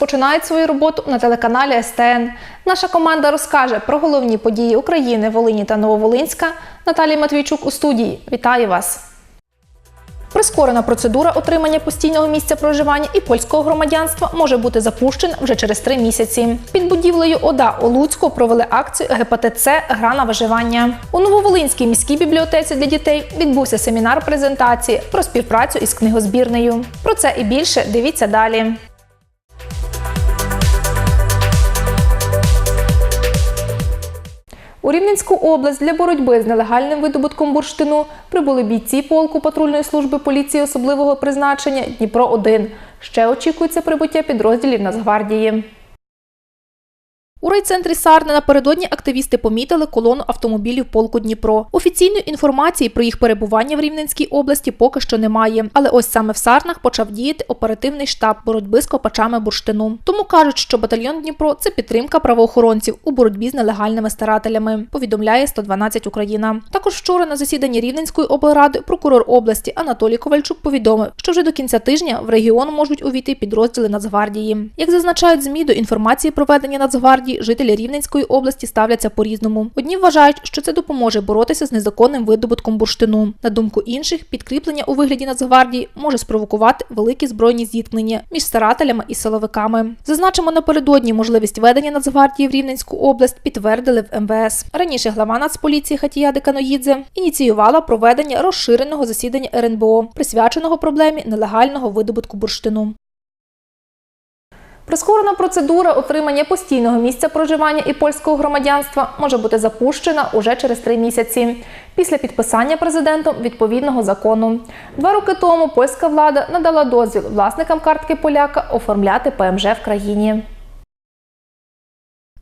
розпочинають свою роботу на телеканалі СТН. Наша команда розкаже про головні події України, Волині та Нововолинська. Наталія Матвійчук у студії. Вітаю вас! Прискорена процедура отримання постійного місця проживання і польського громадянства може бути запущена вже через три місяці. Під будівлею ОДА у Луцьку провели акцію С Гра на виживання. У Нововолинській міській бібліотеці для дітей відбувся семінар презентації про співпрацю із книгозбірнею. Про це і більше дивіться далі. У Рівненську область для боротьби з нелегальним видобутком бурштину прибули бійці полку патрульної служби поліції особливого призначення Дніпро 1 Ще очікується прибуття підрозділів Нацгвардії. У райцентрі Сарни напередодні активісти помітили колону автомобілів полку Дніпро. Офіційної інформації про їх перебування в Рівненській області поки що немає. Але ось саме в Сарнах почав діяти оперативний штаб боротьби з копачами бурштину. Тому кажуть, що батальйон Дніпро це підтримка правоохоронців у боротьбі з нелегальними старателями. Повідомляє 112 Україна. Також вчора на засіданні Рівненської облради прокурор області Анатолій Ковальчук повідомив, що вже до кінця тижня в регіон можуть увійти підрозділи Нацгвардії. Як зазначають змі до інформації про ведення Нацгвардії, жителі Рівненської області ставляться по-різному. Одні вважають, що це допоможе боротися з незаконним видобутком бурштину. На думку інших, підкріплення у вигляді Нацгвардії може спровокувати великі збройні зіткнення між старателями і силовиками. Зазначимо напередодні можливість ведення Нацгвардії в Рівненську область підтвердили в МВС. Раніше глава Нацполіції Хатія Деканоїдзе ініціювала проведення розширеного засідання РНБО, присвяченого проблемі нелегального видобутку бурштину. Прискорена процедура отримання постійного місця проживання і польського громадянства може бути запущена уже через три місяці після підписання президентом відповідного закону. Два роки тому польська влада надала дозвіл власникам картки поляка оформляти ПМЖ в країні.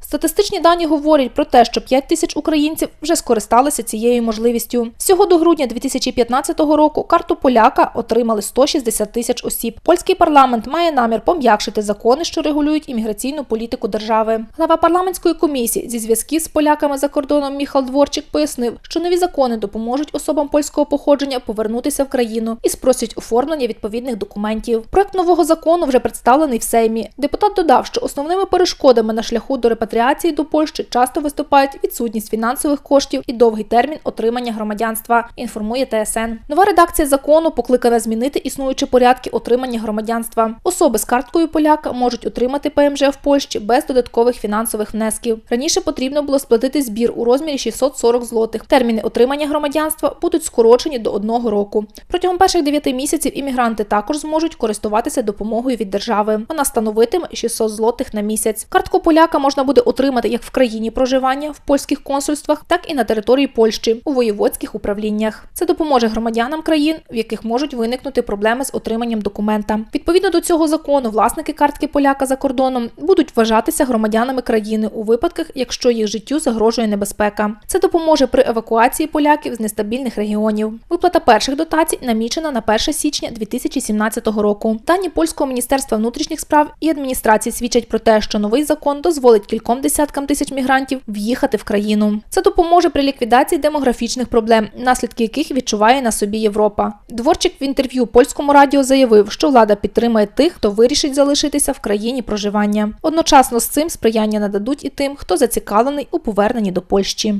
Статистичні дані говорять про те, що 5 тисяч українців вже скористалися цією можливістю. Всього до грудня 2015 року карту поляка отримали 160 тисяч осіб. Польський парламент має намір пом'якшити закони, що регулюють імміграційну політику держави. Глава парламентської комісії зі зв'язків з поляками за кордоном Міхал Дворчик пояснив, що нові закони допоможуть особам польського походження повернутися в країну і спросять оформлення відповідних документів. Проект нового закону вже представлений в Сеймі. Депутат додав, що основними перешкодами на шляху до репатріації до Польщі часто виступають відсутність фінансових коштів і довгий термін отримання громадянства. Інформує ТСН. Нова редакція закону покликана змінити існуючі порядки отримання громадянства. Особи з карткою поляка можуть отримати ПМЖ в Польщі без додаткових фінансових внесків. Раніше потрібно було сплатити збір у розмірі 640 злотих. Терміни отримання громадянства будуть скорочені до одного року. Протягом перших 9 місяців іммігранти також зможуть користуватися допомогою від держави. Вона становитиме 600 злотих на місяць. Картку поляка можна буде отримати як в країні проживання в польських консульствах, так і на території Польщі у воєводських управліннях. Це допоможе громадянам країн, в яких можуть виникнути проблеми з отриманням документа. Відповідно до цього закону, власники картки поляка за кордоном будуть вважатися громадянами країни у випадках, якщо їх життю загрожує небезпека. Це допоможе при евакуації поляків з нестабільних регіонів. Виплата перших дотацій намічена на 1 січня 2017 року. Дані польського міністерства внутрішніх справ і адміністрації свідчать про те, що новий закон дозволить кільком десяткам тисяч мігрантів в'їхати в країну. Це допоможе при ліквідації демографічних проблем, наслідки яких відчуває на собі Європа. Дворчик в інтерв'ю польському радіо заявив, що влада підтримує тих, хто вирішить залишитися в країні проживання. Одночасно з цим сприяння нададуть і тим, хто зацікавлений у поверненні до Польщі.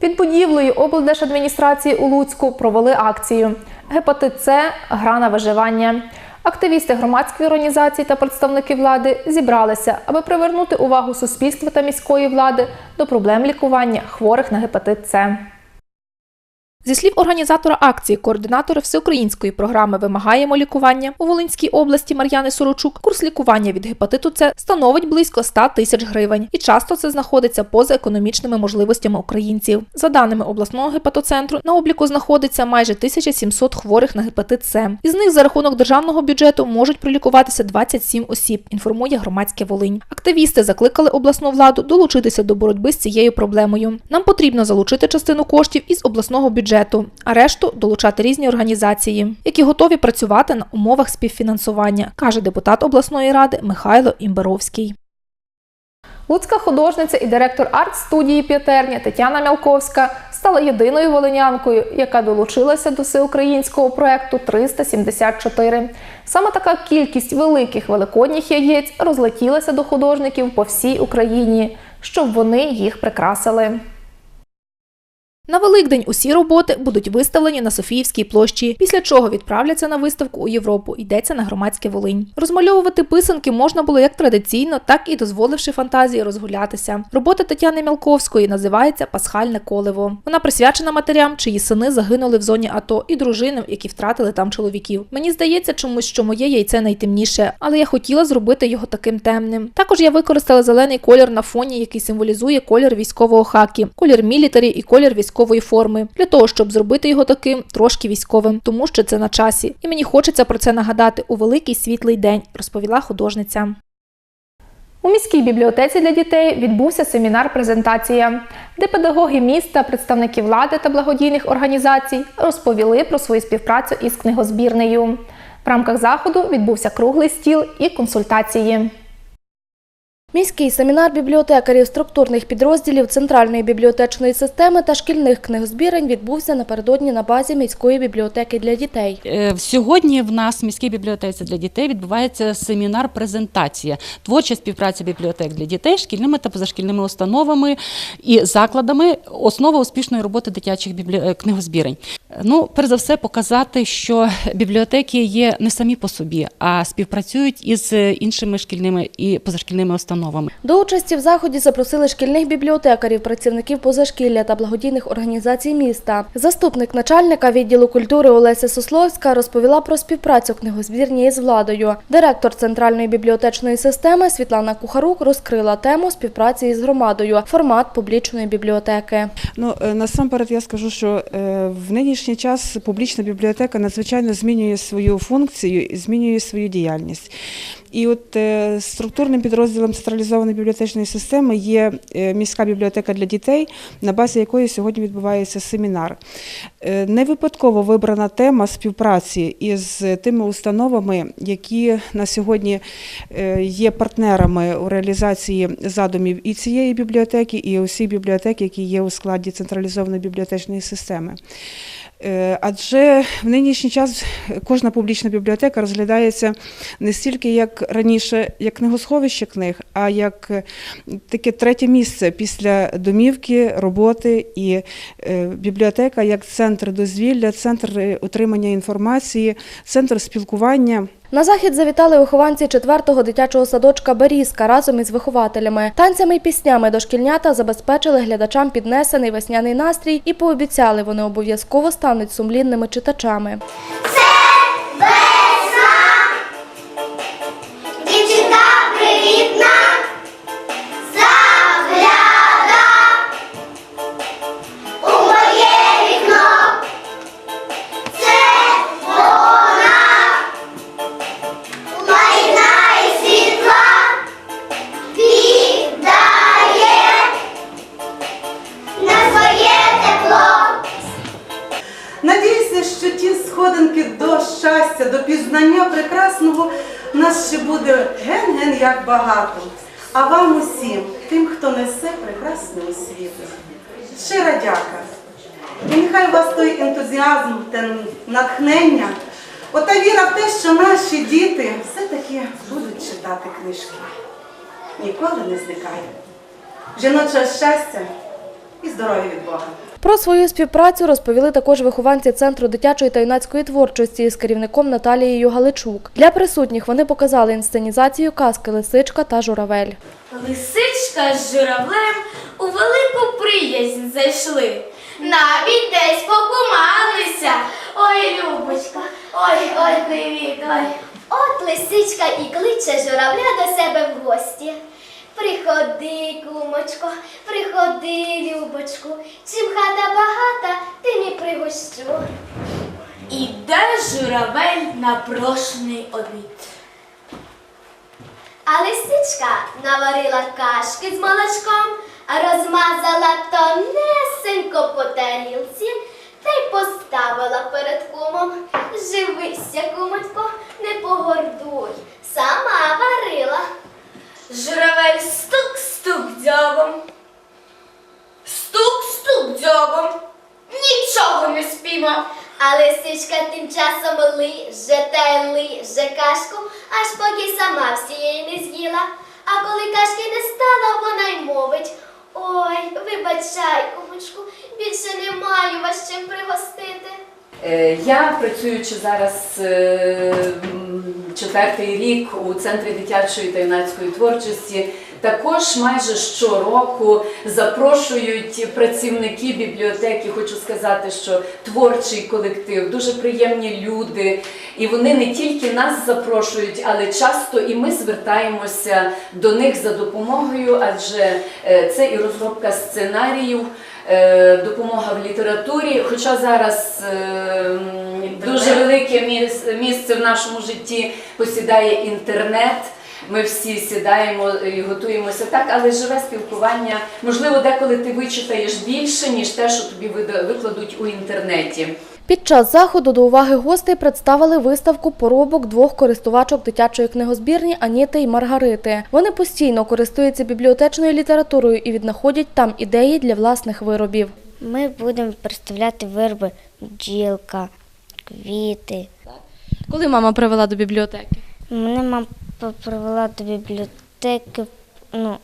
Під будівлею облдержадміністрації у Луцьку провели акцію Гепатит С гра на виживання. Активісти громадських організацій та представники влади зібралися, аби привернути увагу суспільства та міської влади до проблем лікування хворих на гепатит С. Зі слів організатора акції, координатора всеукраїнської програми Вимагаємо лікування у Волинській області Мар'яни Сорочук, курс лікування від гепатиту С становить близько 100 тисяч гривень, і часто це знаходиться поза економічними можливостями українців. За даними обласного гепатоцентру, на обліку знаходиться майже 1700 хворих на гепатит С. Із них за рахунок державного бюджету можуть пролікуватися 27 осіб. Інформує громадське Волинь. Активісти закликали обласну владу долучитися до боротьби з цією проблемою. Нам потрібно залучити частину коштів із обласного бюджету бюджету, а решту долучати різні організації, які готові працювати на умовах співфінансування, каже депутат обласної ради Михайло Імберовський. Луцька художниця і директор арт-студії П'ятерня Тетяна Мялковська стала єдиною волинянкою, яка долучилася до всеукраїнського проекту 374. Саме така кількість великих великодніх яєць розлетілася до художників по всій Україні, щоб вони їх прикрасили. На Великдень усі роботи будуть виставлені на Софіївській площі, після чого відправляться на виставку у Європу. Йдеться на громадське Волинь. Розмальовувати писанки можна було як традиційно, так і дозволивши фантазії розгулятися. Робота Тетяни Мілковської називається Пасхальне колево. Вона присвячена матерям, чиї сини загинули в зоні АТО, і дружинам, які втратили там чоловіків. Мені здається чомусь, що моє яйце найтемніше, але я хотіла зробити його таким темним. Також я використала зелений колір на фоні, який символізує колір військового хакі, колір мілітарі і колір військової форми, для того, щоб зробити його таким трошки військовим, тому що це на часі. І мені хочеться про це нагадати у великий світлий день, розповіла художниця. У міській бібліотеці для дітей відбувся семінар-презентація, де педагоги міста, представники влади та благодійних організацій розповіли про свою співпрацю із книгозбірнею. В рамках заходу відбувся круглий стіл і консультації. Міський семінар бібліотекарів структурних підрозділів Центральної бібліотечної системи та шкільних книгозбірень відбувся напередодні на базі міської бібліотеки для дітей. Е, Сьогодні в нас в міській бібліотеці для дітей відбувається семінар презентація творча співпраця бібліотек для дітей, шкільними та позашкільними установами і закладами. Основа успішної роботи дитячих біблі... е, книгозбірень. Е, Ну, перш за все, показати, що бібліотеки є не самі по собі, а співпрацюють із іншими шкільними і позашкільними установами. До участі в заході запросили шкільних бібліотекарів, працівників позашкілля та благодійних організацій міста. Заступник начальника відділу культури Олеся Сословська розповіла про співпрацю книгозбірні із владою. Директор центральної бібліотечної системи Світлана Кухарук розкрила тему співпраці із громадою, формат публічної бібліотеки. Ну е, насамперед я скажу, що е, в нинішній час публічна бібліотека надзвичайно змінює свою функцію і змінює свою діяльність. І от е, структурним підрозділом централізованої бібліотечної системи є е, міська бібліотека для дітей, на базі якої сьогодні відбувається семінар. Е, Не випадково вибрана тема співпраці із тими установами, які на сьогодні є партнерами у реалізації задумів і цієї бібліотеки, і усіх бібліотек, які є у складі централізованої бібліотечної системи. Е, Адже в нинішній час кожна публічна бібліотека розглядається не стільки як раніше, як книгосховище книг, а як е, таке третє місце після домівки, роботи і е, бібліотека як центр дозвілля, центр отримання інформації, центр спілкування. На захід завітали вихованці 4-го дитячого садочка Берізка разом із вихователями. Танцями і піснями дошкільнята забезпечили глядачам піднесений весняний настрій і пообіцяли, вони обов'язково стануть сумлінними читачами. Дівчинка пізнання прекрасного нас ще буде ген-ген як багато. А вам усім, тим, хто несе прекрасне у світ. Щира дяка. І нехай вас той ентузіазм, те натхнення, ота віра в те, що наші діти все-таки будуть читати книжки. Ніколи не зникає. Жіноче щастя і здоров'я від Бога. Про свою співпрацю розповіли також вихованці Центру дитячої та юнацької творчості з керівником Наталією Галичук. Для присутніх вони показали інсценізацію казки Лисичка та Журавель. Лисичка з журавлем у велику приязнь зайшли. Навіть десь покумалися. Ой, Любочка, ой, ой, привіт, ой. От лисичка і кличе журавля до себе в гості. Приходи, кумочко, приходи, любочку. Чим хата багата, тим і пригощу. Іде журавель на прошений обід. А лисичка наварила кашки з молочком, розмазала тонесенько по тарілці та й поставила перед кумом. Живися, кумочко, не погордуй, сама варила. Журавель стук-стук дзьобом. Стук-стук дзьобом. Нічого не спіймав. А лисичка тим часом лиже та й лиже кашку, аж поки сама всієї не з'їла. А коли кашки не стало, вона й мовить. Ой, вибачай, кумочку, більше не маю вас чим пригостити. Е, Я, працюючи зараз е, четвертий рік у центрі дитячої та юнацької творчості, також майже щороку запрошують працівники бібліотеки. Хочу сказати, що творчий колектив, дуже приємні люди, і вони не тільки нас запрошують, але часто і ми звертаємося до них за допомогою, адже е, це і розробка сценаріїв допомога в літературі. Хоча зараз е, дуже велике місце в нашому житті посідає інтернет. Ми всі сідаємо і готуємося так, але живе спілкування. Можливо, деколи ти вичитаєш більше, ніж те, що тобі викладуть у інтернеті. Під час заходу до уваги гостей представили виставку поробок двох користувачок дитячої книгозбірні Аніти і Маргарити. Вони постійно користуються бібліотечною літературою і віднаходять там ідеї для власних виробів. Ми будемо представляти вироби бджілка, квіти. Коли мама привела до бібліотеки? Мене мама привела до бібліотеки ну,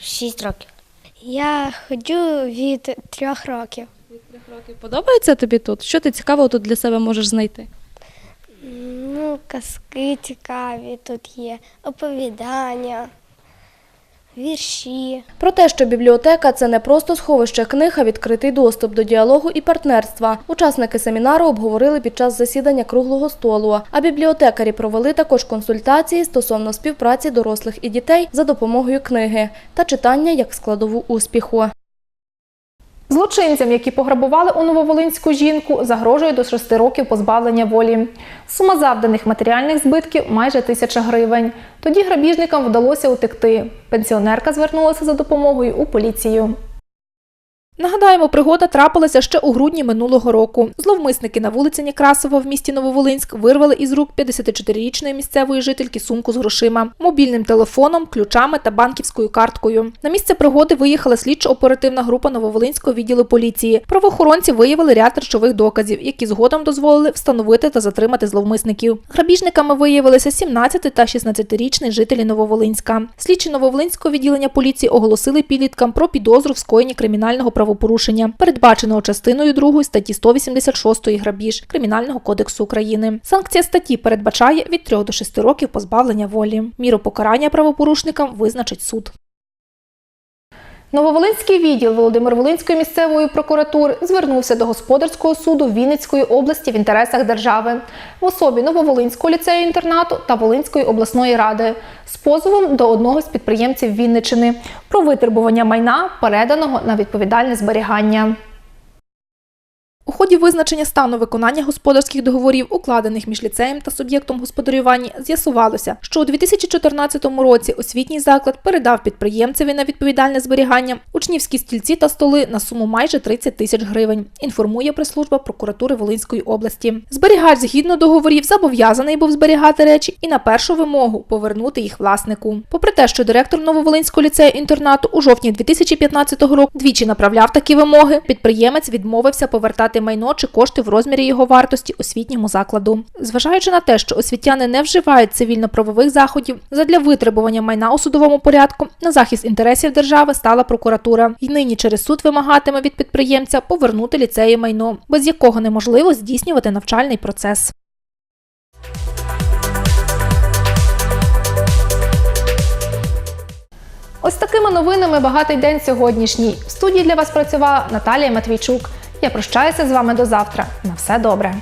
6 років. Я ходжу від трьох років. Подобається тобі тут? Що ти цікавого тут для себе можеш знайти? Ну, казки цікаві тут є, оповідання, вірші. Про те, що бібліотека це не просто сховище книг, а відкритий доступ до діалогу і партнерства. Учасники семінару обговорили під час засідання круглого столу. А бібліотекарі провели також консультації стосовно співпраці дорослих і дітей за допомогою книги та читання як складову успіху. Злочинцям, які пограбували у Нововолинську жінку, загрожує до 6 років позбавлення волі. Сума завданих матеріальних збитків майже тисяча гривень. Тоді грабіжникам вдалося утекти. Пенсіонерка звернулася за допомогою у поліцію. Нагадаємо, пригода трапилася ще у грудні минулого року. Зловмисники на вулиці Некрасова в місті Нововолинськ вирвали із рук 54-річної місцевої жительки сумку з грошима, мобільним телефоном, ключами та банківською карткою. На місце пригоди виїхала слідчо-оперативна група Нововолинського відділу поліції. Правоохоронці виявили ряд речових доказів, які згодом дозволили встановити та затримати зловмисників. Грабіжниками виявилися 17 та 16-річні жителі Нововолинська. Слідчі Нововолинського відділення поліції оголосили підліткам про підозру в скоєнні кримінального правопорушення, передбаченого частиною 2 статті 186 грабіж Кримінального кодексу України. Санкція статті передбачає від 3 до 6 років позбавлення волі. Міру покарання правопорушникам визначить суд. Нововолинський відділ Володимир-Волинської місцевої прокуратури звернувся до господарського суду Вінницької області в інтересах держави в особі Нововолинського ліцею інтернату та Волинської обласної ради з позовом до одного з підприємців Вінничини про витребування майна, переданого на відповідальне зберігання. У ході визначення стану виконання господарських договорів, укладених між ліцеєм та суб'єктом господарювання, з'ясувалося, що у 2014 році освітній заклад передав підприємцеві на відповідальне зберігання учнівські стільці та столи на суму майже 30 тисяч гривень. Інформує прес-служба прокуратури Волинської області. Зберігач згідно договорів зобов'язаний був зберігати речі і на першу вимогу повернути їх власнику. Попри те, що директор Нововолинського ліцею інтернату у жовтні 2015 року двічі направляв такі вимоги, підприємець відмовився повертати майно чи кошти в розмірі його вартості освітньому закладу. Зважаючи на те, що освітяни не вживають цивільно-правових заходів задля витребування майна у судовому порядку, на захист інтересів держави стала прокуратура. І нині через суд вимагатиме від підприємця повернути ліцеї майно, без якого неможливо здійснювати навчальний процес. Ось такими новинами багатий день сьогоднішній. В студії для вас працювала Наталія Матвійчук. Я прощаюся з вами до завтра. На все добре.